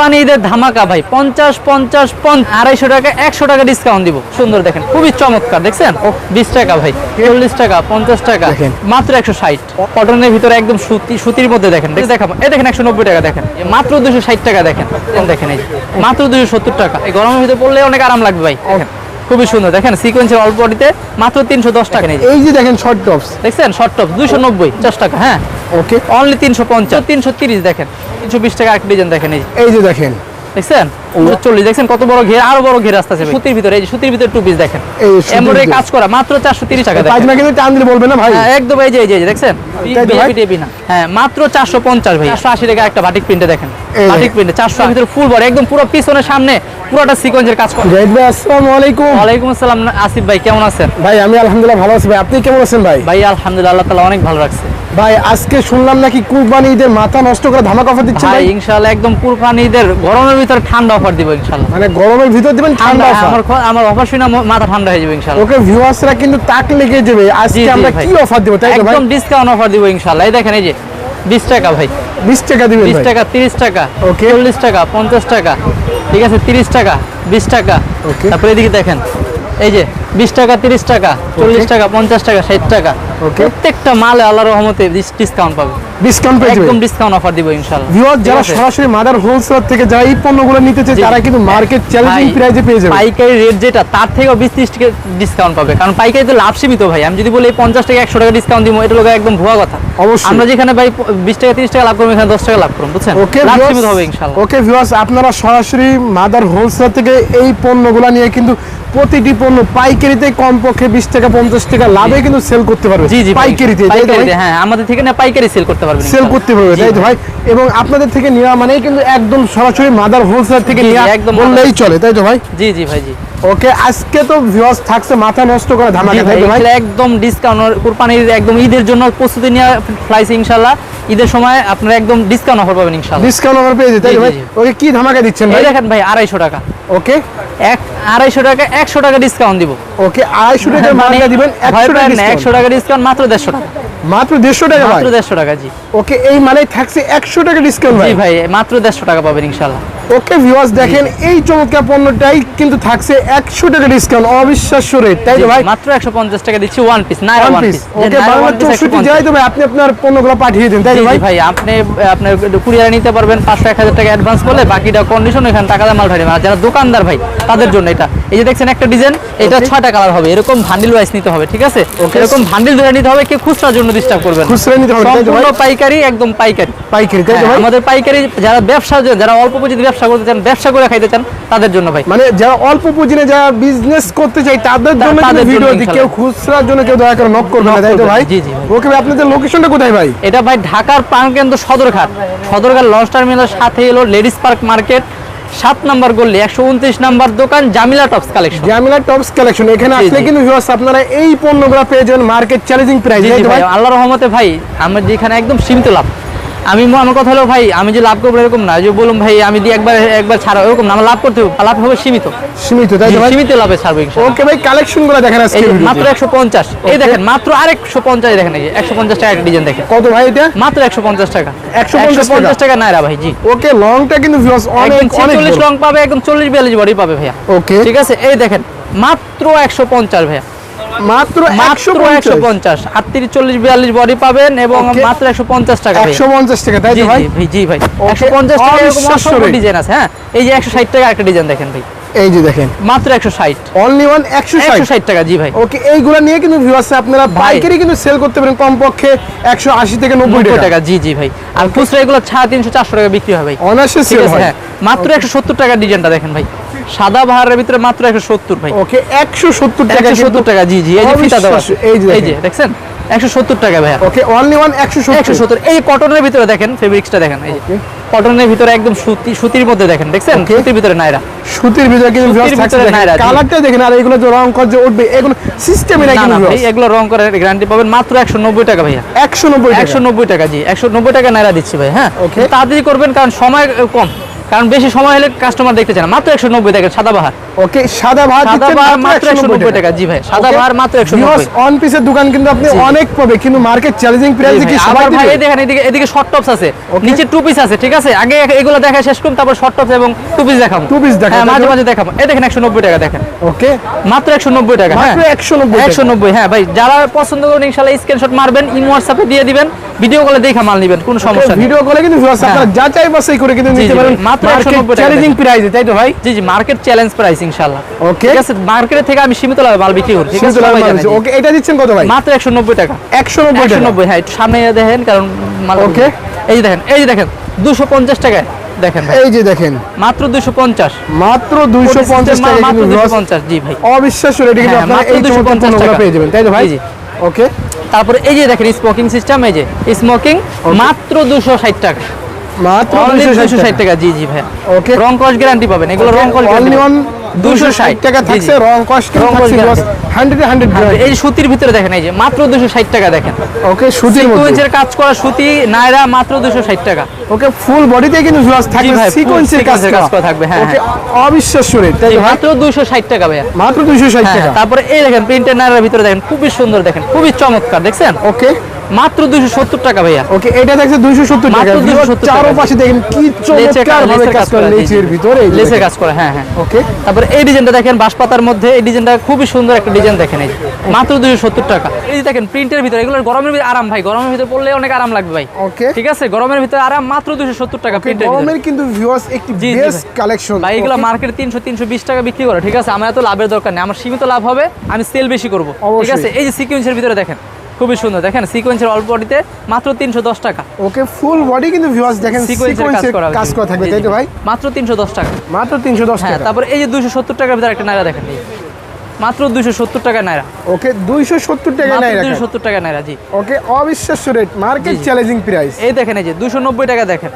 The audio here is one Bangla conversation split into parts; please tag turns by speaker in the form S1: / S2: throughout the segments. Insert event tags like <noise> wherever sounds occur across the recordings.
S1: কুরবানি ঈদের ধামাকা ভাই। পঞ্চাশ পঞ্চাশ আড়াইশো টাকা একশো টাকা ডিসকাউন্ট দিব। সুন্দর দেখেন খুবই চমৎকার দেখছেন? ও বিশ টাকা ভাই চল্লিশ টাকা পঞ্চাশ টাকা
S2: দেখেন।
S1: মাত্র একশো ষাট। কটনের ভিতরে একদম সুতি সুতির মধ্যে দেখেন দেখাবো। এ দেখেন একশো নব্বই টাকা দেখেন। মাত্র দুশো ষাট টাকা দেখেন। দেখেন এই মাত্র দুশো সত্তর টাকা। এই গরমের ভিতরে পড়লে অনেক আরাম লাগবে ভাই দেখেন, খুবই সুন্দর। দেখেন সিকোয়েন্সের অল্প বডিতে মাত্র তিনশো দশ টাকা নেই
S2: এই যে দেখেন শর্ট টপস
S1: দেখছেন? শর্ট টপস দুশো নব্বই দশ টাকা হ্যাঁ।
S2: ওকে
S1: অনলি তিনশো পঞ্চাশ। তিনশো তিরিশ দেখেন। তিনশো বিশ টাকা এক ডিজাইন দেখেন এই যে
S2: দেখেন।
S1: দেখছেন? চল্লিশ দেখছেন কত বড় ঘের? আরও বড় ঘের আসতেছে সুতির ভিতরে এই যে সুতির ভিতরে টু পিস দেখেন।
S2: ভিতরে।
S1: কাজ করা মাত্র চারশো তিরিশ টাকা
S2: কিন্তু টান দিলে বলবে না ভাই?
S1: হ্যাঁ, একদম এই যে এই যে দেখছেন? হ্যাঁ মাত্র চারশো পঞ্চাশ ভাই। চারশো আশি টাকা একটা বাটিক প্রিন্টে দেখেন। বাটিক প্রিন্টে চারশো ভিতরে ফুল বড় একদম পুরো পিছনের সামনে পুরোটা সিকোয়েন্সের কাজ করা।
S2: জাহিদ ভাই আসসালামু আলাইকুম।
S1: ওয়ালাইকুম আসসালাম আসিফ ভাই কেমন আছেন?
S2: ভাই আমি আলহামদুলিল্লাহ ভালো আছি ভাই। আপনি কেমন আছেন ভাই?
S1: ভাই আলহামদুলিল্লাহ আল্লাহ তালা অনেক ভালো রাখছে।
S2: ভাই আজকে শুনলাম নাকি কুরবানি ঈদের মাথা নষ্ট করে ধামাকা অফার
S1: ভাই
S2: ভাই?
S1: ইনশাআল্লাহ একদম কুরবানি ঈদের গরমের ভিতরে ঠান্ডা অফার দিব ইনশাআল্লাহ
S2: মানে গরমের ভিতর দিবেন ঠান্ডা
S1: আমার আমার অফার শুনে মাথা ঠান্ডা হয়ে যাবে ইনশাআল্লাহ
S2: ওকে ভিউয়ার্সরা কিন্তু তাক লেগে যাবে। আজকে আমরা। কি অফার দিব তাই তো ভাই?
S1: একদম ডিসকাউন্ট অফার দিব ইনশাআল্লাহ এই দেখেন এই যে বিশ টাকা ভাই।
S2: 20 টাকা দিবেন
S1: বিশ
S2: ভাই।
S1: টাকা তিরিশ টাকা
S2: ওকে।
S1: 40 টাকা পঞ্চাশ টাকা। ঠিক আছে তিরিশ টাকা বিশ টাকা।
S2: ওকে।
S1: তারপরে এদিকে দেখেন এই যে বিশ টাকা তিরিশ টাকা চল্লিশ টাকা পঞ্চাশ টাকা ষাট টাকা প্রত্যেকটা মালে আল্লাহর রহমতে ডিসকাউন্ট পাবে।
S2: ডিসকাউন্ট পেয়ে
S1: একদম ডিসকাউন্ট অফার দিব ইনশাআল্লাহ।
S2: ভিউয়ার যারা সরাসরি মাদার হোলসেলার থেকে যারা এই পণ্যগুলো নিতে চায় তারা কিন্তু মার্কেট চ্যালেঞ্জিং প্রাইসে পেয়ে যাবে।
S1: পাইকারি রেট যেটা তার থেকেও বিশ ত্রিশ টাকা ডিসকাউন্ট পাবে। কারণ পাইকারিতে লাভ সীমিত ভাই। আমি যদি বলি এই পঞ্চাশ টাকা একশো টাকা ডিসকাউন্ট দিব এটা লোক একদম ভুয়া কথা।
S2: অবশ্যই।
S1: আমরা যেখানে ভাই বিশ টাকা তিরিশ টাকা লাভ করব এখানে দশ টাকা লাভ করব বুঝছেন?
S2: ওকে
S1: লাভ সীমিত হবে ইনশাল্লাহ
S2: ওকে ভিউয়ার্স আপনারা সরাসরি মাদার হোলসেলার থেকে এই পণ্যগুলো নিয়ে কিন্তু প্রতিটি পণ্য পাইকারিতে কমপক্ষে বিশ টাকা পঞ্চাশ টাকা লাভে কিন্তু সেল করতে পারবে।
S1: জি জি
S2: পাইকারিতে
S1: হ্যাঁ আমাদের থেকে না পাইকারি সেল করতে পারবে
S2: সেল করতে পারবে তাই তো ভাই? এবং আপনাদের থেকে নেওয়া মানে কিন্তু একদম সরাসরি মাদার হোলসেলার থেকে নেওয়া
S1: একদম
S2: বললেই চলে তাই তো ভাই?
S1: জি জি ভাই জি।
S2: ওকে আজকে তো ভিউয়ার্স থাকছে মাথা নষ্ট করে ধামাকা
S1: ভাই
S2: ভাই।
S1: একদম ডিসকাউন্ট কুরবানির একদম ঈদের জন্য প্রস্তুতি নেওয়া ফ্লাইছে ইনশাল্লাহ ঈদের সময় আপনারা একদম ডিসকাউন্ট অফার পাবেন ইনশাল্লাহ
S2: ডিসকাউন্ট অফার পেয়ে তাই ভাই। ওকে কি ধামাকা দিচ্ছেন ভাই?
S1: দেখেন ভাই আড়াইশো টাকা।
S2: ওকে।
S1: এক আড়াইশো টাকা একশো টাকা ডিসকাউন্ট দিব।
S2: ওকে আড়াইশো টাকা মার্কা দিবেন
S1: ভয়
S2: একশো টাকা
S1: পাবেন না,
S2: discount।
S1: একশো টাকা ডিসকাউন্ট মাত্র দেড়শো টাকা।
S2: মাত্র দেড়শো টাকা ভাই।
S1: মাত্র দেড়শো টাকা জি।
S2: ওকে এই মানে থাকছে একশো টাকা ডিসকাউন্ট ভাই
S1: জি ভাই। মাত্র দেড়শো টাকা পাবেন ইনশাল্লাহ
S2: ওকে ভিউয়ার্স দেখেন এই চমৎকার পণ্যটাই কিন্তু থাকছে একশো টাকা ডিসকাউন্ট অবিশ্বাস্য রেট তাই তো ভাই?
S1: মাত্র একশো পঞ্চাশ টাকা দিচ্ছি ওয়ান পিস না
S2: ওয়ান পিস ওকে বাংলা চৌষট্টি যাই তো ভাই আপনি আপনার পণ্যগুলো পাঠিয়ে দিন তাই তো ভাই?
S1: ভাই আপনি আপনার কুরিয়ারে নিতে পারবেন পাঁচশো এক হাজার টাকা অ্যাডভান্স করলে বাকিটা কন্ডিশন এখানে টাকা মাল ঢালি আর যারা দোকানদার ভাই তাদের জন্য এটা। এই যে দেখছেন একটা ডিজাইন এটা
S2: Okay.
S1: ছয়টা কালার হবে এরকম ভান্ডিল ওয়াইজ নিতে হবে ঠিক আছে? এরকম ভান্ডিল ধরে নিতে হবে কি খুচরার জন্য ডিস্টার্ব করবেন
S2: খুচরা নিতে হবে
S1: সম্পূর্ণ পাইকারি একদম পাইকারি।
S2: পাইকারি তাই তো
S1: হ্যাঁ,
S2: ভাই
S1: আমাদের পাইকারি যারা ব্যবসা যারা অল্প পুঁজিতে ব্যবসা করতে চান ব্যবসা করে খাইতে চান তাদের জন্য ভাই।
S2: মানে যারা অল্প পুঁজিনে যারা বিজনেস করতে চাই তাদের জন্য
S1: তাদের
S2: ভিডিও। কেউ খুচরার জন্য কেউ দয়া করে নক করবে না
S1: knock
S2: তাই তো ভাই?
S1: জি, জি
S2: ওকে ভাই আপনাদের লোকেশনটা কোথায় ভাই?
S1: এটা ভাই ঢাকার প্রাণকেন্দ্র সদরঘাট। সদরঘাট লঞ্চ টার্মিনাল সাথে এলো লেডিস পার্ক মার্কেট। সাত নাম্বার গল্লি একশো উনত্রিশ নাম্বার দোকান Jamila tops collection
S2: Jamila tops collection এখানে আসলে কিন্তু viewers আপনারা এই পণ্যগুলো পেয়ে যাবেন মার্কেট চ্যালেঞ্জিং প্রাইস ভাই?
S1: আল্লাহ রহমতে ভাই আমরা যেখানে একদম সীমিত লাভ। আমি আমার কথা হলো ভাই আমি যে লাভ করব এরকম না। যে বলুন ভাই আমি দিয়ে একবার একবার ছাড়া এরকম না। আমার লাভ করতে হবে। লাভ হবে সীমিত।
S2: সীমিত তাই ভাই?
S1: সীমিত লাভে ছাড়বো
S2: ওকে ভাই কালেকশনগুলো দেখেন আজকে।
S1: মাত্র একশো পঞ্চাশ। এই দেখেন মাত্র আরেকশো পঞ্চাশ দেখেন এই একশো পঞ্চাশ টাকা একটা ডিজাইন দেখেন।
S2: কত ভাই এটা?
S1: মাত্র একশো পঞ্চাশ টাকা।
S2: 150
S1: পঞ্চাশ টাকা? নাইরা ভাই জি।
S2: ওকে লংটা কিন্তু viewers অনেক অনেক
S1: চল্লিশ
S2: বড়।
S1: রং পাবে একদম চল্লিশ বিয়াল্লিশ বডি পাবে ভাইয়া।
S2: ওকে।
S1: ঠিক আছে? এই দেখেন মাত্র একশো পঞ্চাশ ভাইয়া।
S2: মাত্র
S1: মাত্র একশো
S2: 150
S1: পঞ্চাশ। আটত্রিশ চল্লিশ বিয়াল্লিশ বডি পাবেন এবং মাত্র একশো পঞ্চাশ টাকা একশো
S2: পঞ্চাশ টাকা তাই
S1: জি
S2: ভাই?
S1: জি ভাই। একশো পঞ্চাশ টাকা। ডিজাইন আছে হ্যাঁ? এই যে একশো ষাট টাকা একটা ডিজাইন দেখেন ভাই।
S2: এই যে দেখেন।
S1: মাত্র একশো ষাট।
S2: অনলি ওয়ান
S1: একশো
S2: 160
S1: টাকা জি ভাই।
S2: ওকে এইগুলা নিয়ে কিন্তু ভিউয়ার্স আপনারা
S1: ভাই।
S2: পাইকারি কিন্তু সেল করতে পারেন কমপক্ষে 180 থেকে 90 টাকা।
S1: টাকা জি জি ভাই। আর খুচরা এগুলো ছাড়া তিনশো চারশো টাকা বিক্রি হয় ভাই।
S2: অনার্সে সেল হয়।
S1: হ্যাঁ। মাত্র একশো সত্তর টাকার ডিজাইনটা দেখেন ভাই। সাদা বাহারের ভিতরে মাত্র একশো সত্তর ভাই।
S2: ওকে 170 টাকা
S1: একশো সত্তর টাকা জি জি। এই যে ফিতা দেওয়া।
S2: এই যে
S1: এই
S2: দেখেন।
S1: যে দেখছেন? একশো সত্তর টাকা ভাইয়া।
S2: ওকে অনলি ওয়ান 170
S1: একশো সত্তর। এই কটনের ভিতরে দেখেন ফেব্রিক্সটা দেখেন এই যে। কটনের ভিতরে একদম সুতি সুতির মধ্যে দেখেন দেখছেন. সুতির ভিতরে নাইরা।
S2: সুতির ভিতরে কিন্তু কালারটা দেখেন আর এগুলো যে রং কর যে উঠবে এগুলো সিস্টেমে
S1: নাই
S2: নাকি
S1: ভাই এগুলো রং করার গ্যারান্টি পাবেন মাত্র একশো নব্বই টাকা ভাইয়া।
S2: 190 টাকা।
S1: একশো নব্বই টাকা জি একশো নব্বই টাকা নাইরা দিচ্ছি ভাই হ্যাঁ. তাড়াতাড়ি করবেন কারণ সময় কম। কারণ বেশি সময় হলে কাস্টমার দেখতে চায় না। মাত্র একশো নব্বই টাকা সাদা বাহার।
S2: ওকে সাদা
S1: সাদা
S2: দিচ্ছেন
S1: বাহার মাত্র
S2: মাত্র
S1: একশো নব্বই টাকা। জি ভাই সাদা বাহার মাত্র একশো নব্বই।
S2: অন পিসের দোকান কিন্তু আপনি অনেক পাবে কিন্তু মার্কেট চ্যালেঞ্জিং প্রাইসে কি সবাই
S1: আবার ভাই দেখেন এদিকে এদিকে শর্ট টপস আছে। নিচে টু পিস আছে ঠিক আছে? আগে এগুলো দেখা শেষ করুন তারপর শর্ট টপস এবং টু পিস দেখাবো।
S2: Piece দেখান,
S1: হ্যাঁ মাঝে মাঝে দেখাবো। এই দেখেন একশো নব্বই টাকা দেখেন।
S2: ওকে?
S1: মাত্র একশো নব্বই টাকা হ্যাঁ?
S2: মাত্র 190 টাকা।
S1: একশো নব্বই হ্যাঁ ভাই যারা পছন্দ করেন ইনশাল্লাহ স্ক্রিনশট মারবেন ইন হোয়াটসঅ্যাপে দিয়ে দিবেন। ভিডিও কলে দেখা মাল নিবেন কোনো সমস্যা নেই।
S2: ভিডিও কলে কিন্তু viewers আপনারা যাচাই বাছাই করে কিন্তু নিতে পারেন।
S1: মাত্র 190
S2: চ্যালেঞ্জিং প্রাইসে তাই তো ভাই?
S1: জি জি মার্কেট চ্যালেঞ্জ প্রাইস ইনশাল্লাহ
S2: ওকে
S1: ঠিক আছে মার্কেট থেকে আমি সীমিত লাভে মাল বিক্রি করি ঠিক আছে?
S2: ওকে এটা দিচ্ছেন কত ভাই?
S1: মাত্র একশো নব্বই টাকা।
S2: 190
S1: একশো
S2: টাকা।
S1: নব্বই হ্যাঁ একটু সামনে দেখেন কারণ মাল
S2: Okay.
S1: এই যে দেখেন এই যে দেখেন দুশো পঞ্চাশ টাকায় দেখেন ভাই।
S2: এই যে দেখেন।
S1: মাত্র দুশো পঞ্চাশ।
S2: মাত্র 250 টাকা
S1: মাত্র
S2: কিন্তু
S1: দুশো
S2: viewers
S1: পঞ্চাশ জি ভাই।
S2: অবিশ্বাস্য রেটে কিন্তু
S1: হ্যাঁ,
S2: আপনারা এই
S1: 250
S2: চমৎকার
S1: টাকা।
S2: পেয়ে যাবেন তাই তো ভাই?
S1: জি।
S2: ওকে
S1: তারপরে এই যে দেখেন স্মোকিং সিস্টেম এই যে স্মোকিং মাত্র দুশো ষাট টাকা।
S2: মাত্র
S1: দুশো ষাট
S2: টাকা।
S1: জি জি ভাই
S2: ওকে
S1: রং কস গ্যারান্টি পাবেন। এগুলো রং কস দুশো
S2: 260 টাকা থাকছে রং কষ্ট থাকছে 100 100
S1: হ্যাঁ, এই সুতির ভিতরে দেখেন এই যে মাত্র দুশো ষাট টাকা দেখেন।
S2: ওকে সুতির মধ্যে।
S1: কাজ করা সুতি নায়রা মাত্র দুশো ষাট টাকা।
S2: ওকে ফুল বডিতে কিন্তু ভিউয়ার্স থাকবে সিকোয়েন্সের কাজ
S1: sequence এর কাজ করা। থাকবে, হ্যাঁ,
S2: ওকে অবিশ্বাস্য রেট তাই
S1: জি,
S2: তো ভাই?
S1: মাত্র দুশো ষাট টাকা ভাইয়া।
S2: মাত্র 260
S1: হ্যাঁ,
S2: টাকা।
S1: তারপরে এই দেখেন প্রিন্টের নায়রার ভিতরে দেখেন খুবই সুন্দর দেখেন খুবই চমৎকার দেখছেন?
S2: ওকে।
S1: মাত্র দুশো সত্তর টাকা ভাইয়া।
S2: ওকে এটা থাকছে 270 টাকা।
S1: মাত্র 270 টাকা।
S2: চারপাশে দেখেন কি চমৎকার ভাবে কাজ করে ভিতরে।
S1: কাজ করা হ্যাঁ হ্যাঁ।
S2: ওকে।
S1: তারপরে এই ডিজাইনটা দেখেন বাঁশপাতার মধ্যে এই ডিজাইনটা খুবই সুন্দর একটা ডিজাইন দেখেন এই মাত্র দুশো সত্তর টাকা। এই যে দেখেন প্রিন্টের ভিতরে এগুলো গরমের ভিতরে আরাম ভাই গরমের ভিতরে পড়লে অনেক আরাম লাগবে ভাই।
S2: ওকে।
S1: ঠিক আছে? গরমের ভিতরে আরাম মাত্র দুশো সত্তর টাকা প্রিন্টের
S2: গরমের কিন্তু ভিউয়ার্স একটি বেস্ট কালেকশন
S1: ভাই। এগুলো মার্কেটে তিনশো তিনশো বিশ টাকা বিক্রি করে ঠিক আছে? আমার এত লাভের দরকার নেই আমার সীমিত লাভ হবে আমি সেল বেশি করব ঠিক আছে? এই যে সিকুয়েন্সের ভিতরে দেখেন খুবই সুন্দর। দেখেন সিকুয়েন্সের অল্প বডিতে মাত্র তিনশো দশ টাকা।
S2: ওকে ফুল বডি কিন্তু ভিউয়ার্স দেখেন
S1: কাজ
S2: সিকোয়েন্সের
S1: করা
S2: কাজ করা থাকবে তাই তো ভাই?
S1: মাত্র তিনশো দশ টাকা।
S2: মাত্র 310
S1: হ্যাঁ
S2: টাকা।
S1: তারপর এই যে দুশো সত্তর টাকার ভিতরে একটা নাইরা দেখেন। মাত্র দুশো সত্তর টাকা নাইরা
S2: ওকে 270 টাকা নাই
S1: দুশো সত্তর টাকা নাইরা জি।
S2: ওকে অবিশ্বাস্য রেট মার্কেট। চ্যালেঞ্জিং প্রাইস
S1: এই দেখেন এই যে দুশো নব্বই টাকা দেখেন।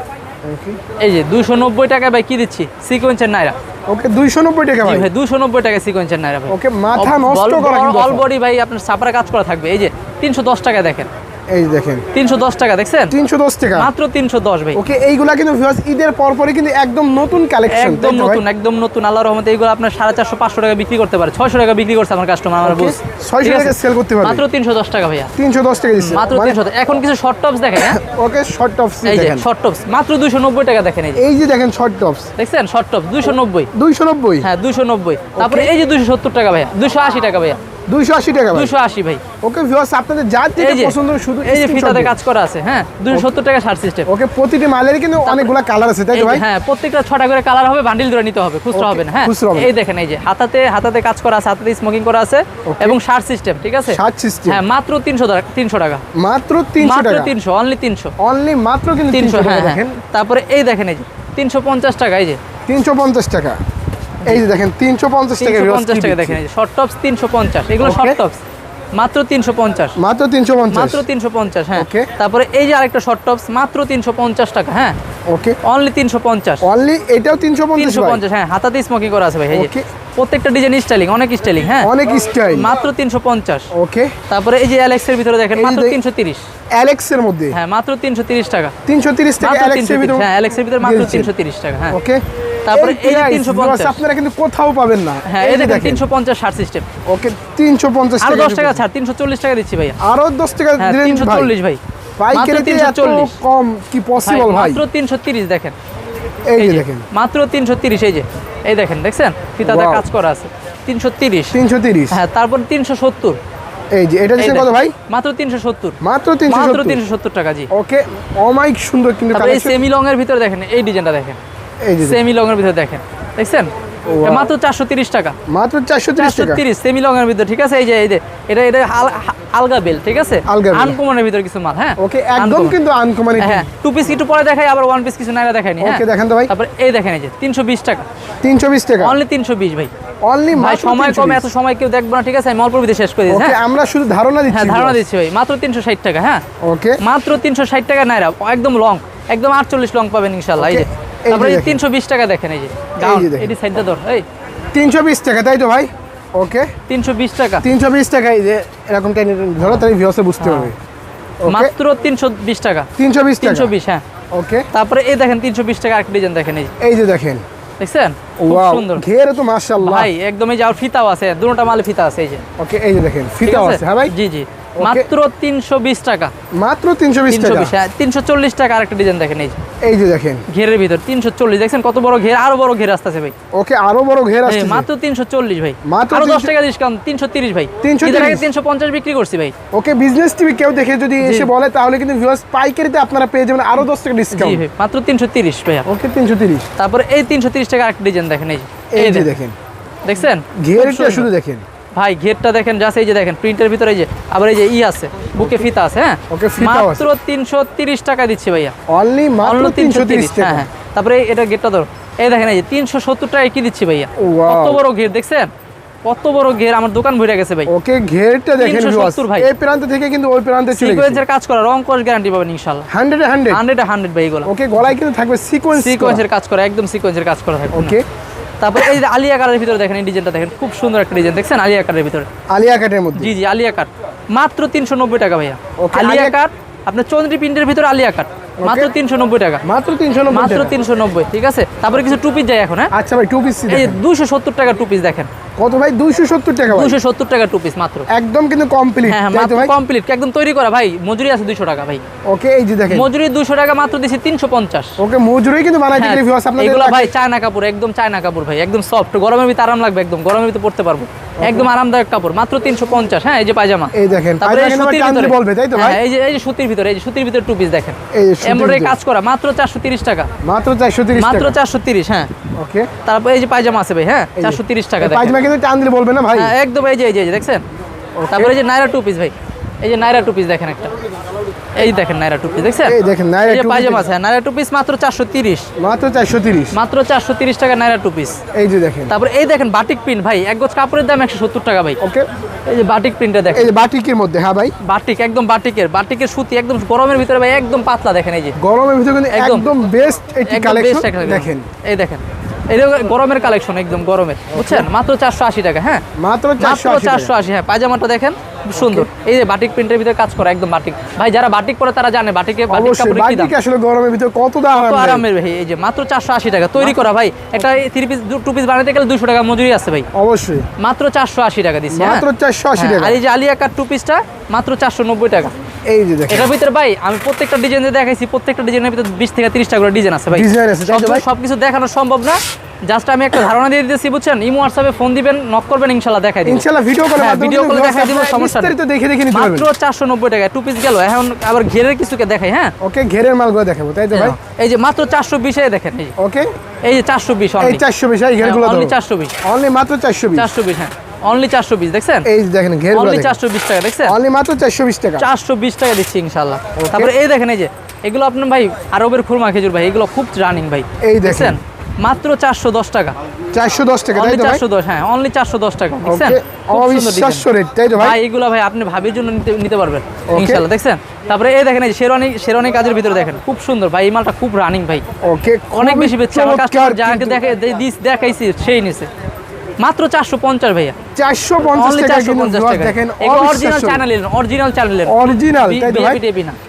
S1: এই যে দুশো নব্বই টাকা ভাই কি দিচ্ছি? সিকোয়েন্সের নাইরা
S2: ওকে 290 টাকা ভাই।
S1: ভাই দুশো নব্বই টাকা সিকোয়েন্সের নাইরা ভাই।
S2: ওকে মাথা নষ্ট করা কিন্তু
S1: অল বডি ভাই আপনার সাপারা কাজ করা থাকবে। এই যে তিনশো দশ টাকা দেখেন।
S2: এই দেখেন।
S1: তিনশো দশ টাকা দেখছেন?
S2: 310 টাকা।
S1: মাত্র তিনশো দশ ভাই।
S2: ওকে এইগুলা কিন্তু ভিউয়ার্স ঈদের পরপরই কিন্তু একদম নতুন কালেকশন
S1: একদম নতুন একদম নতুন। আল্লাহ রহমতে এগুলো আপনার সাড়ে চারশো পাঁচশো টাকা বিক্রি করতে পারে। ছয়শো টাকা বিক্রি করছে আমার কাস্টমার আমার বুঝ
S2: 600 টাকা sell করতে পারবে।
S1: মাত্র তিনশো দশ টাকা ভাইয়া।
S2: 310 টাকা দিচ্ছে।
S1: মাত্র
S2: মানে
S1: তিনশো এখন কিছু শর্ট টপস দেখেন হ্যাঁ? <laughs>
S2: ওকে শর্ট টপস
S1: এই যে শর্ট টপস মাত্র দুশো নব্বই টাকা দেখেন এই যে।
S2: এই যে দেখেন শর্ট টপস
S1: দেখছেন? শর্ট টপস দুশো নব্বই।
S2: 290
S1: হ্যাঁ দুশো নব্বই। তারপরে এই যে দুশো সত্তর টাকা ভাইয়া। দুশো আশি টাকা ভাইয়া।
S2: 280 টাকা ভাই।
S1: দুশো আশি ভাই।
S2: ওকে ভিউয়ার্স আপনাদের যা যেটা
S1: এই
S2: পছন্দ শুধু
S1: এই যে ফিতাতে কাজ করা আছে হ্যাঁ? দুশো সত্তর টাকা শার্ট সিস্টেম
S2: ওকে প্রতিটি মালের কিন্তু অনেকগুলা কালার আছে তাই তো ভাই?
S1: হ্যাঁ প্রত্যেকটা ছটা করে কালার হবে বান্ডিল ধরে নিতে হবে খুচরা হবে না হ্যাঁ। এই দেখেন এই যে হাতাতে হাতাতে কাজ করা আছে হাতাতে স্মোকিং করা আছে এবং শার্ট সিস্টেম ঠিক আছে?
S2: শার্ট সিস্টেম
S1: হ্যাঁ মাত্র তিনশো টাকা তিনশো টাকা।
S2: মাত্র 300
S1: মাত্র
S2: টাকা।
S1: অনলি তিনশো।
S2: অনলি মাত্র কিন্তু
S1: তিনশো
S2: 300
S1: হ্যাঁ
S2: দেখেন।
S1: তারপরে এই দেখেন এই যে তিনশো পঞ্চাশ টাকা এই যে।
S2: 350 টাকা। এই যে দেখেন 350 টাকা
S1: তিনশো
S2: viewers
S1: পঞ্চাশ
S2: কি
S1: টাকা দেখেন এই যে শর্ট টপস তিনশো পঞ্চাশ। এগুলো শর্ট টপস মাত্র তিনশো পঞ্চাশ।
S2: মাত্র 350
S1: মাত্র তিনশো পঞ্চাশ হ্যাঁ।
S2: Okay.
S1: তারপরে এই যে আরেকটা শর্ট টপস মাত্র তিনশো পঞ্চাশ টাকা হ্যাঁ।
S2: ওকে
S1: অনলি তিনশো পঞ্চাশ।
S2: অনলি এটাও 350
S1: তিনশো
S2: ভাই।
S1: পঞ্চাশ হ্যাঁ হাতাতে স্মোকিং করা আছে ভাই এই যে। প্রত্যেকটা ডিজাইন স্টাইলিং অনেক স্টাইলিং হ্যাঁ।
S2: অনেক স্টাইল
S1: মাত্র তিনশো পঞ্চাশ।
S2: ওকে
S1: তারপরে এই যে অ্যালেক্সের ভিতরে দেখেন মাত্র
S2: দেখ-
S1: তিনশো তিরিশ।
S2: অ্যালেক্স এর মধ্যে?
S1: হ্যাঁ মাত্র তিনশো তিরিশ টাকা।
S2: 330 টাকা অ্যালেক্স এর ভিতরে
S1: হ্যাঁ অ্যালেক্সের ভিতরে মাত্র
S2: দিয়েছে।
S1: তিনশো তিরিশ টাকা হ্যাঁ।
S2: ওকে
S1: তারপরে এই 350
S2: আপনারা কিন্তু কোথাও পাবেন না।
S1: হ্যাঁ এই দেখেন তিনশো পঞ্চাশ ষাট সিস্টেম
S2: ওকে 350
S1: আরও
S2: টাকা
S1: দশ টাকা ছাড় তিনশো চল্লিশ টাকা দিচ্ছি ভাইয়া।
S2: আরও 10 টাকা
S1: হ্যাঁ
S2: দিলেন
S1: তিনশো
S2: ভাই। পাইকারিতে এত কম কি পসিবল ভাই?
S1: মাত্র তিনশো তিরিশ দেখেন।
S2: এই যে দেখেন।
S1: মাত্র তিনশো এই যে। এই দেখেন দেখছেন? ফিতাতে কাজ করা আছে? তিনশো তিরিশ।
S2: 330
S1: হ্যাঁ তারপর তিনশো সত্তর।
S2: এই যে এটা কত ভাই?
S1: মাত্র তিনশো সত্তর।
S2: মাত্র
S1: মাত্র
S2: 370
S1: তিনশো সত্তর টাকা জি।
S2: ওকে অমাইক সুন্দর কিন্তু
S1: এই সেমি লং এর ভিতরে দেখেন এই ডিজাইনটা দেখেন। সেমি লং এর ভিতরে দেখেন। দেখছেন? মাত্র চারশো তিরিশ টাকা।
S2: মাত্র
S1: চারশো তিরিশ সেমি লং এর ভিতরে ঠিক আছে? এই যে এই যে এটা এটা আলগা বেল ঠিক আছে? আনকমনের ভিতরে কিছু মাল হ্যাঁ?
S2: ওকে একদম কিন্তু আনকমন
S1: হ্যাঁ টু পিস একটু পরে দেখাই আবার ওয়ান পিস কিছু নাইরা দেখায়নি হ্যাঁ
S2: ওকে দেখেন তো ভাই।
S1: তারপর এই দেখেন এই যে তিনশো বিশ টাকা।
S2: 320 টাকা?
S1: অনলি তিনশো বিশ ভাই।
S2: অনলি
S1: ভাই সময় কম এত সময় কেউ দেখব না ঠিক আছে? আমি অল্প ভিতরে শেষ করে
S2: ওকে
S1: হ্যাঁ?
S2: আমরা শুধু ধারণা দিচ্ছি
S1: হ্যাঁ ধারণা দিচ্ছি ভাই মাত্র তিনশো ষাট টাকা হ্যাঁ?
S2: ওকে।
S1: মাত্র তিনশো ষাট টাকা নাইরা একদম লং একদম আটচল্লিশ লং পাবেন ইনশাল্লাহ এই যে। তারপরে এই
S2: দেখেন।
S1: তিনশো বিশ টাকা দেখেন এই যে গাউন
S2: যে
S1: এটি সাইডটা ধর এই।
S2: 320 টাকা তাই তো ভাই? ওকে
S1: তিনশো বিশ টাকা।
S2: 320 টাকা এই যে এরকম টাইম ধরো তাই ভিউসে বুঝতে
S1: হ্যাঁ।
S2: হবে।
S1: মাত্র তিনশো বিশ টাকা।
S2: 320 টাকা।
S1: তিনশো বিশ হ্যাঁ।
S2: ওকে
S1: তারপরে এই দেখেন তিনশো বিশ টাকা আরেকটা ডিজাইন দেখেন এই যে।
S2: এই যে দেখেন।
S1: দেখছেন?
S2: ওয়াও
S1: সুন্দর।
S2: ঘেরে তো মাশাআল্লাহ।
S1: ভাই একদম এই যে আর ফিতাও আছে দুটোটা মালে ফিতা আছে এই যে।
S2: ওকে এই যে দেখেন ফিতাও আছে হ্যাঁ ভাই?
S1: জি জি। মাত্র তিনশো বিশ টাকা।
S2: মাত্র 320
S1: তিনশো
S2: টাকা?
S1: বিশ হ্যাঁ তিনশো চল্লিশ টাকা আরেকটা ডিজাইন দেখেন এই
S2: এই যে দেখেন।
S1: ঘেরের ভিতর তিনশো চল্লিশ দেখছেন কত বড় ঘের? আরও বড় ঘের আসতেছে ভাই।
S2: ওকে আরও বড় ঘের আসছে
S1: মাত্র তিনশো চল্লিশ ভাই।
S2: মাত্র
S1: আরও দশ
S2: 300
S1: টাকা ডিসকাউন্ট তিনশো তিরিশ ভাই।
S2: 330
S1: ঈদের আগে তিনশো পঞ্চাশ বিক্রি করছি ভাই।
S2: ওকে বিজনেস টিভি কেউ দেখে যদি এসে বলে তাহলে কিন্তু ভিউয়ার্স পাইকারিতে আপনারা পেয়ে যাবেন আরও 10 টাকা
S1: জি
S2: ডিসকাউন্ট
S1: ভাই মাত্র তিনশো তিরিশ ভাইয়া।
S2: ওকে 330
S1: তারপরে এই তিনশো তিরিশ টাকা আরেকটা ডিজাইন দেখেন এই
S2: এই যে
S1: দেখেন।
S2: দেখেন।
S1: দেখছেন?
S2: ঘেরটা শুধু দেখেন।
S1: ভাই ঘেরটা দেখেন জাস্ট এই যে দেখেন প্রিন্টের ভিতরে এই যে আবার এই যে ই আছে বুকে ফিতা আছে হ্যাঁ?
S2: ওকে।
S1: মাত্র তিনশো তিরিশ টাকা দিচ্ছি ভাইয়া।
S2: অনলি মাত্র
S1: তিনশো
S2: 330
S1: তিরিশ
S2: টাকা।
S1: হ্যাঁ। হ্যাঁ তারপরে এটা গেটটা ধরো। এই দেখেন এই যে তিনশো সত্তর টাকা কি দিচ্ছি ভাইয়া? কত বড় ঘের দেখছেন? কত বড় ঘের আমার দোকান ভরে গেছে ভাই।
S2: ওকে ঘেরটা দেখেন
S1: 370 ভাই।
S2: এই প্রান্ত থেকে কিন্তু ওই প্রান্তে চলে গেছে।
S1: সিকোয়েন্সের কাজ করা রং কস গ্যারান্টি পাবেন ইনশাল্লাহ
S2: 100 এ 100
S1: হান্ড্রেড হান্ড্রেড ভাই এগুলো।
S2: ওকে গলায় কিন্তু থাকবে সিকোয়েন্স
S1: সিকোয়েন্সের কাজ করা একদম সিকোয়েন্সের কাজ করা থাকবে।
S2: ওকে।
S1: তারপরে এই যে আলিয়া কারের ভিতরে দেখেন এই ডিজাইনটা দেখেন খুব সুন্দর একটা ডিজাইন দেখছেন আলিয়া কারের ভিতরে?
S2: আলিয়া কাটের মধ্যে?
S1: জি জি আলিয়া কাট মাত্র তিনশো নব্বই টাকা ভাইয়া। আলিয়া- কাট আপনার চন্দ্রী প্রিন্টের ভিতরে আলিয়া কাট মাত্র তিনশো নব্বই টাকা।
S2: মাত্র 390
S1: মাত্র
S2: টাকা।
S1: তিনশো নব্বই ঠিক আছে? তারপরে কিছু টু পিস যায় এখন হ্যাঁ?
S2: আচ্ছা ভাই টু পিস
S1: এই যে দুশো সত্তর টাকা টু পিস দেখেন।
S2: কত ভাই? 270 টাকা ভাই।
S1: দুশো সত্তর টাকা টু পিস মাত্র।
S2: একদম কিন্তু কমপ্লিট
S1: হ্যাঁ হ্যাঁ মাত্র কমপ্লিট একদম তৈরি করা ভাই মজুরি আছে দুশো টাকা ভাই।
S2: ওকে এই যে দেখেন।
S1: মজুরি দুশো টাকা মাত্র দিছি তিনশো পঞ্চাশ।
S2: ওকে মজুরি কিন্তু বানাইতে গেলে ভিউয়ার্স আপনাদের
S1: এগুলো ভাই চায়না কাপড় একদম চায়না কাপড় ভাই একদম সফট গরমের ভিতরে আরাম লাগবে একদম। গরমের ভিতরে পড়তে পারব। একদম আরামদায়ক কাপড় মাত্র তিনশো পঞ্চাশ হ্যাঁ এই যে পায়জামা।
S2: এই দেখেন
S1: এই
S2: পায়জামা
S1: সুতির ভিতরে।
S2: বলবে তাই তো ভাই?
S1: হ্যাঁ, এই যে এই যে সুতির ভিতরে এই যে সুতির ভিতরে টু পিস দেখেন। এমব্রয়ডারি কাজ করা মাত্র চারশো তিরিশ টাকা।
S2: মাত্র 430
S1: মাত্র
S2: টাকা।
S1: চারশো তিরিশ হ্যাঁ।
S2: ওকে
S1: তারপর এই যে পায়জামা আছে ভাই হ্যাঁ চারশো তিরিশ টাকা দেখেন
S2: পায়জামা কিন্তু টান দিলে বলবে না ভাই?
S1: হ্যাঁ একদম এই যে এই যে এই যে দেখছেন? তারপরে এই যে নাইরা টু পিস ভাই। এই যে নাইরা টু পিস দেখেন একটা। এই দেখেন নাইরা টু পিস দেখছেন?
S2: এই দেখেন নাইরা
S1: পায়জামা আছে নাইরা টু পিস মাত্র চারশো তিরিশ।
S2: মাত্র 430
S1: মাত্র চারশো তিরিশ টাকা নাইরা টু পিস
S2: এই যে দেখেন।
S1: তারপর এই দেখেন বাটিক প্রিন্ট ভাই এক গোছ কাপড়ের দাম একশো সত্তর টাকা ভাই।
S2: ওকে।
S1: এই যে বাটিক প্রিন্টটা দেখেন।
S2: এই যে বাটিকের মধ্যে হ্যাঁ ভাই।
S1: বাটিক একদম বাটিকের বাটিকের সুতি একদম গরমের ভিতরে ভাই একদম পাতলা দেখেন এই যে।
S2: গরমের ভিতরে কিন্তু
S1: একদম।
S2: একদম বেস্ট একটি কালেকশন দেখেন।
S1: এই দেখেন। এটা গরমের কালেকশন একদম গরমের। বুঝছেন? মাত্র চারশো আশি টাকা হ্যাঁ?
S2: মাত্র 480
S1: চারশো আশি হ্যাঁ পায়জামাটা দেখেন সুন্দর। এই যে বাটিক প্রিন্টের ভিতরে কাজ করা একদম বাটিক। ভাই যারা বাটিক পরে তারা জানে বাটিকে বাটিক
S2: আসলে গরমের ভিতরে কত দাম
S1: আরামের ভাই এই যে মাত্র চারশো আশি টাকা। তৈরি করা ভাই একটা থ্রি পিস টু পিস বানাতে গেলে দুশো টাকা মজুরি আছে ভাই।
S2: অবশ্যই।
S1: মাত্র চারশো আশি টাকা দিচ্ছে হ্যাঁ?
S2: মাত্র 480
S1: হ্যাঁ,
S2: টাকা।
S1: আর এই যে আলিয়া কাট টু পিসটা মাত্র চারশো নব্বই টাকা।
S2: এই যে দেখেন।
S1: এটার ভিতরে ভাই আমি প্রত্যেকটা ডিজাইন দেখাইছি প্রত্যেকটা ডিজাইনের ভিতরে বিশ থেকে তিরিশটা করে ডিজাইন আছে ভাই।
S2: ডিজাইন আছে তাই ভাই?
S1: সব দেখানো সম্ভব না। জাস্ট আমি একটা ধারণা দিয়ে দিতেছি বুঝছেন? ইমো হোয়াটসঅ্যাপে ফোন দিবেন নক করবেন ইনশাল্লাহ দেখাই দিবেন
S2: ইনশাআল্লাহ ভিডিও কলে
S1: ভিডিও কলে দেখাই দিব সমস্যা নেই।
S2: বিস্তারিত দেখে দেখে নিতে পারবেন।
S1: মাত্র চারশো নব্বই টাকা টু পিস গেল। এখন আবার ঘেরের কিছুকে দেখাই হ্যাঁ?
S2: ওকে ঘেরের মালগুলো দেখাবো তাই তো ভাই?
S1: এই যে মাত্র চারশো বিশে দেখেন এই
S2: ওকে?
S1: এই যে চারশো বিশ
S2: এই
S1: অনলি
S2: 420 এই ঘেরগুলো
S1: অনলি
S2: দাও
S1: চারশো বিশ।
S2: অনলি মাত্র 420
S1: চারশো বিশ হ্যাঁ। অনলি চারশো বিশ দেখছেন?
S2: এই দেখেন ঘেরগুলো
S1: অনলি
S2: দেখেন।
S1: চারশো বিশ টাকা দেখছেন?
S2: অনলি মাত্র 420 টাকা।
S1: চারশো বিশ টাকা দিচ্ছি ইনশাল্লাহ তারপরে এই দেখেন এই যে এগুলো আপনার ভাই আরবের খুরমা খেজুর ভাই এগুলো খুব রানিং ভাই।
S2: এই দেখেন।
S1: মাত্র চারশো দশ টাকা।
S2: 410 টাকা তাই তো ভাই?
S1: চারশো দশ হ্যাঁ অনলি চারশো দশ টাকা দেখছেন?
S2: অবিশ্বাস্য রেট তাই তো ভাই?
S1: ভাই এগুলো ভাই আপনি ভাবির জন্য নিতে নিতে পারবেন
S2: Okay.
S1: ইনশাল্লাহ দেখছেন? তারপরে এই দেখেন এই শেরওয়ানি শেরওয়ানি কাজের ভিতরে দেখেন খুব সুন্দর ভাই এই মালটা খুব রানিং ভাই।
S2: ওকে
S1: অনেক বেশি বেচছে আমার কাস্টমার যাকে দেখে দিস দেখাইছি সেই নিছে। মাত্র চারশো পঞ্চাশ ভাইয়া।
S2: 450
S1: অনলি
S2: টাকা কিন্তু
S1: পঞ্চাশ
S2: ভিউয়ার্স
S1: টাকা
S2: দেখেন
S1: অরিজিনাল চ্যানেলের অরিজিনাল চ্যানেলের
S2: অরিজিনাল তাই তো ভাই?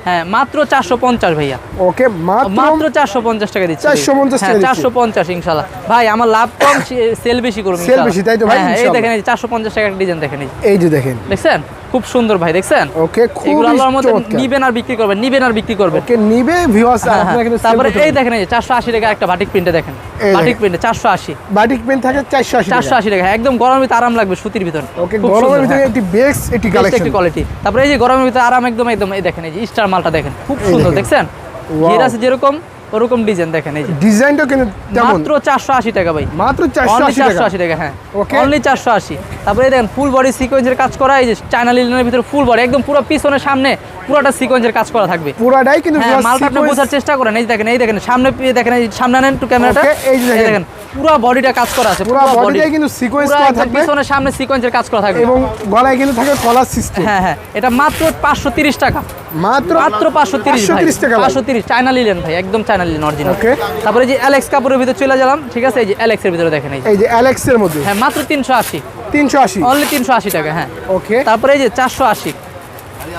S1: হ্যাঁ মাত্র চারশো পঞ্চাশ ভাইয়া।
S2: ওকে মাত্র
S1: মাত্র চারশো পঞ্চাশ টাকা দিচ্ছি।
S2: 450 টাকা দিচ্ছি।
S1: চারশো পঞ্চাশ ইনশাল্লাহ ভাই আমার লাভ কম সেল বেশি করুন
S2: Sell বেশি, তাই তো ভাই?
S1: এই দেখেন চারশো পঞ্চাশ টাকা ডিজাইন দেখেন এই যে।
S2: দেখেন।
S1: দেখছেন? খুব সুন্দর ভাই দেখছেন?
S2: ওকে খুব
S1: আল্লাহর নিবেন আর বিক্রি করবেন নিবেন আর বিক্রি করবেন।
S2: ওকে নিবে ভিউয়ার্স
S1: হ্যাঁ,
S2: আপনারা
S1: হ্যাঁ।
S2: কিন্তু
S1: তারপরে এই দেখেন এই চারশো আশি টাকা একটা বাটিক প্রিন্টে দেখেন। বাটিক প্রিন্টে চারশো আশি।
S2: বাটিক পেন থাকে 480
S1: চারশো
S2: টাকা।
S1: আশি টাকা একদম গরমে আরাম লাগবে সুতির ভিতর
S2: ওকে গরমের ভিতরে
S1: হ্যাঁ।
S2: একটি বেস্ট একটি কালেকশন
S1: একটি কোয়ালিটি তারপরে এই যে গরমের ভিতরে আরাম একদম একদম এই দেখেন এই যে স্টার মালটা দেখেন খুব সুন্দর। দেখছেন
S2: Wow.
S1: আছে যেরকম ওরকম ডিজাইন দেখেন এই
S2: ডিজাইনটা কিন্তু
S1: মাত্র চারশো আশি টাকা ভাই।
S2: মাত্র
S1: অনলি
S2: 480 টাকা।
S1: আশি টাকা হ্যাঁ।
S2: Okay.
S1: অনলি চারশো আশি। তারপরে দেখেন ফুল বডি সিকোয়েন্সের কাজ করা এই যে চায়না লিলেনের ভিতরে ফুল বডি একদম পুরো পিছনের সামনে পুরোটা সিকোয়েন্সের কাজ করা থাকবে।
S2: পুরাটাই কিন্তু
S1: হ্যাঁ মালটা আপনি বোঝার চেষ্টা করেন। এই দেখেন এই দেখেন সামনে পি- দেখেন এই সামনে আনেন একটু ক্যামেরাটা
S2: এই যে দেখেন।
S1: পুরো বডিটা কাজ করা আছে
S2: পুরো বডিটাই কিন্তু সিকোয়েন্স করা থাকবে।
S1: পিছনের সামনে সিকোয়েন্সের কাজ করা থাকবে।
S2: এবং গলায় কিন্তু থাকে কলার সিস্টেম
S1: হ্যাঁ হ্যাঁ এটা মাত্র পাঁচশো তিরিশ টাকা।
S2: মাত্র
S1: মাত্র পাঁচশো তিরিশ
S2: 530 টাকা ভাই।
S1: পাঁচশো তিরিশ চায়না লিলেন ভাই একদম চায়না অরিজিনাল
S2: Okay.
S1: তারপরে যে অ্যালেক্স কাপড়ের ভিতরে চলে গেলাম ঠিক আছে? এই যে অ্যালেক্সের ভিতরে দেখেন এই যে।
S2: অ্যালেক্স এর মধ্যে।
S1: হ্যাঁ মাত্র তিনশো আশি।
S2: 380
S1: অনলি তিনশো আশি টাকা হ্যাঁ।
S2: ওকে
S1: তারপরে এই যে চারশো আশি।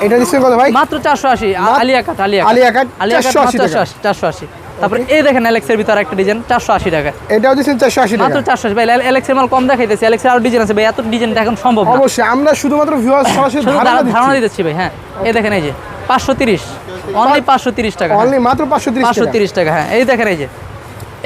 S2: এটা দিচ্ছেন কত ভাই?
S1: মাত্র চারশো আশি। আলিয়া কাট আলিয়া
S2: আলিয়া কাট,
S1: আলিয়া কাট
S2: 480
S1: চারশো আশি চারশো আশি। তারপরে এই দেখেন অ্যালেক্সের ভিতরে একটা ডিজাইন চারশো আশি টাকা।
S2: এটাও দিচ্ছেন চারশো আশি টাকা।
S1: মাত্র চারশো আশি। ভাই অ্যালেক্সের মাল কম দেখাইতেছে। অ্যালেক্সের আরও ডিজাইন আছে। ভাই এত ডিজাইন এখন সম্ভব না।
S2: অবশ্যই আমরা শুধুমাত্র ভিউয়ার্স সরাসরি ধারণা দিচ্ছি
S1: ভাই হ্যাঁ। এই দেখেন এই যে। পাঁচশো তিরিশ। অনলি পাঁচশো তিরিশ টাকা হ্যাঁ।
S2: অনলি মাত্র পাঁচশো তিরিশ
S1: পাঁচশো তিরিশ টাকা হ্যাঁ। এই দেখেন এই যে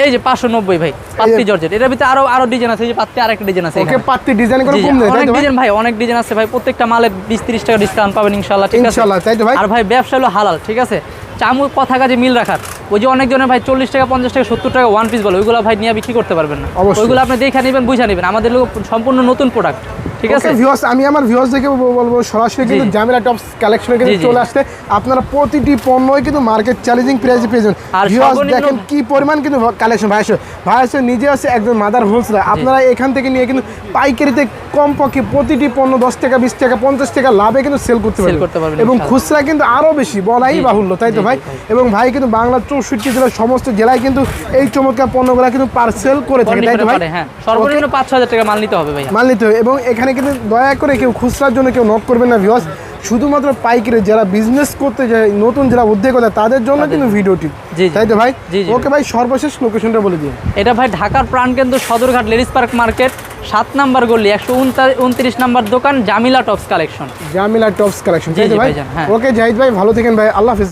S1: এই যে পাঁচশো নব্বই ভাই পাত্তি জর্জেট। এটার ভিতরে আরও আরও ডিজাইন আছে এই যে পাত্তি আরেকটা ডিজাইন আছে
S2: ওকে পাত্তি ডিজাইন করে
S1: জি, জি,
S2: কম দেয়
S1: অনেক ডিজাইন ভাই? অনেক ডিজাইন আছে ভাই। প্রত্যেকটা মালে বিশ তিরিশ টাকা ডিসকাউন্ট পাবেন ইনশাল্লাহ ঠিক আছে?
S2: ইনশাল্লাহ, তাই তো ভাই?
S1: আর ভাই ব্যবসা হলো হালাল ঠিক আছে? চামু কথা কাজে মিল রাখার। ওই যে অনেকজনের ভাই চল্লিশ টাকা পঞ্চাশ টাকা সত্তর টাকা ওয়ান পিস বলে ওইগুলো ভাই নিয়ে বিক্রি করতে পারবেন না। ওইগুলো আপনি দেখে নেবেন বুঝে নেবেন। আমাদের লোক সম্পূর্ণ নতুন প্রোডাক্ট ঠিক আছে?
S2: ভিউয়ার্স আমি আমার ভিউয়ার্স দেখে বলব সরাসরি কিন্তু জামিলা টপস কালেকশনে কিন্তু। চলে আসতে আপনারা প্রতিটি পণ্যই কিন্তু মার্কেট চ্যালেঞ্জিং প্রাইসে পেয়ে যাবেন।
S1: আর
S2: ভিউয়ার্স দেখেন কি পরিমাণ কিন্তু কালেকশন ভাই ভাই নিজে আছে একজন মাদার হোলসেলার আপনারা এখান থেকে নিয়ে কিন্তু পাইকারিতে কম পক্ষে প্রতিটি পণ্য দশ টাকা বিশ টাকা পঞ্চাশ টাকা লাভে কিন্তু সেল করতে
S1: পারবেন,
S2: এবং খুচরা কিন্তু আরও বেশি বলাই বাহুল্য তাই তো ভাই? এবং ভাই কিন্তু বাংলার চৌষট্টি জেলার সমস্ত জেলায় কিন্তু এই চমৎকার পণ্যগুলো কিন্তু পার্সেল করে থাকে তাই তো ভাই?
S1: হ্যাঁ। সর্বনিম্ন পাঁচ হাজার টাকা মাল নিতে হবে ভাই
S2: মাল নিতে হবে। এবং এখানে কিন্তু দয়া করে কেউ খুচরার জন্য কেউ নক করবেন না ভিউয়ার্স শুধুমাত্র পাইকারি যারা বিজনেস করতে যায় নতুন যারা উদ্যোগতা তাদের জন্য কিন্তু ভিডিওটি। তাই তো ভাই? ওকে ভাই সর্বশেষ লোকেশনটা বলে দিন।
S1: এটা ভাই ঢাকার প্রাণকেন্দ্র সদরঘাট লেডিস পার্ক মার্কেট সাত নাম্বার গল্লি একশো উনত্রিশ নাম্বার দোকান Jamila tops collection.
S2: Jamila tops collection
S1: হ্যাঁ।
S2: ওকে জাহিদ ভাই ভালো থাকেন ভাই আল্লাহ হাফিজ।